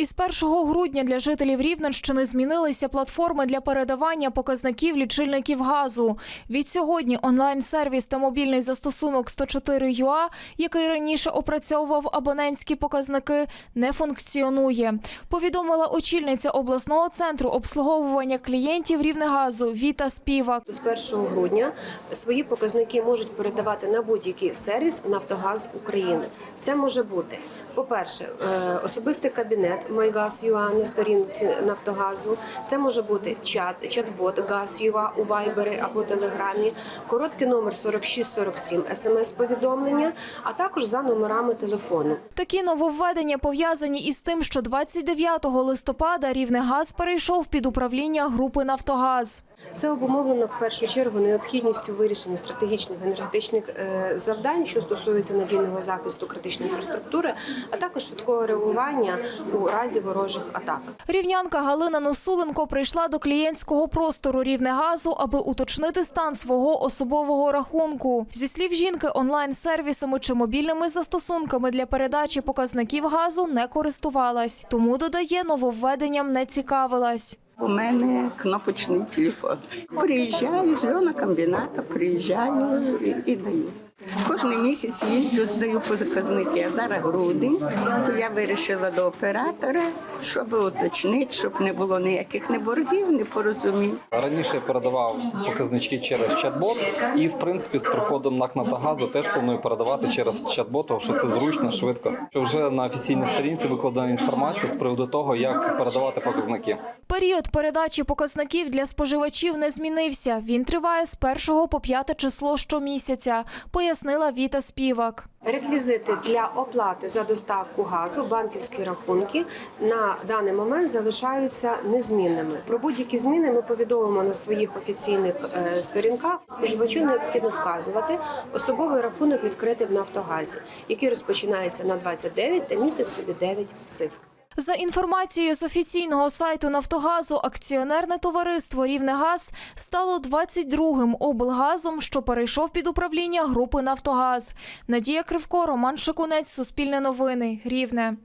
Із 1 грудня для жителів Рівненщини змінилися платформи для передавання показників лічильників газу. Відсьогодні онлайн-сервіс та мобільний застосунок 104 ЮА, який раніше опрацьовував абонентські показники, не функціонує. Повідомила очільниця обласного центру обслуговування клієнтів Рівнегазу Віта Співак. З 1 грудня свої показники можуть передавати на будь-який сервіс Нафтогаз України. Це може бути, по-перше, е, особистий кабінет MyGaz.ua на сторінці Нафтогазу. Це може бути чат, чат-бот Газ.ua у Вайбері або Телеграмі, короткий номер 4647 смс-повідомлення, а також за номерами телефону. Такі нововведення пов'язані із тим, що 29 листопада Рівнегаз перейшов під управління групи Нафтогаз. Це обумовлено в першу чергу необхідністю вирішення стратегічних енергетичних е, завдань, що стосуються надійного захисту критичної інфраструктури, а також швидкого реагування у разі ворожих атак. Рівнянка Галина Носуленко прийшла до клієнтського простору Рівнегазу, аби уточнити стан свого особового рахунку. Зі слів жінки, онлайн-сервісами чи мобільними застосунками для передачі показників газу не користувалась. Тому додає, нововведенням не цікавилась. У мене кнопочний телефон. Приїжджаю з льонокомбіната, приїжджаю і, і даю. Кожен місяць їжджу, здаю показники. А зараз грудень, то я вирішила до оператора, щоб уточнити, щоб не було ніяких не боргів, не порозумінь. Раніше я передавав показнички через чат-бот, і в принципі з приходом НАК «Нафтогазу» теж планую передавати через чат-бот, тому що це зручно, швидко. Що вже на офіційній сторінці викладена інформація з приводу того, як передавати показники. Період передачі показників для споживачів не змінився. Він триває з 1 по 5 число щомісяця, пояснила Віта Співак. Реквізити для оплати за доставку газу, банківські рахунки на даний момент залишаються незмінними. Про будь-які зміни ми повідомимо на своїх офіційних е, сторінках. Споживачу необхідно вказувати особовий рахунок відкритий в Нафтогазі, який розпочинається на 29 та містить собі 9 цифр. За інформацією з офіційного сайту Нафтогазу, акціонерне товариство Рівнегаз стало 22-м облгазом, що перейшов під управління групи Нафтогаз. Надія Кривко, Роман Шикунець, Суспільне новини, Рівне.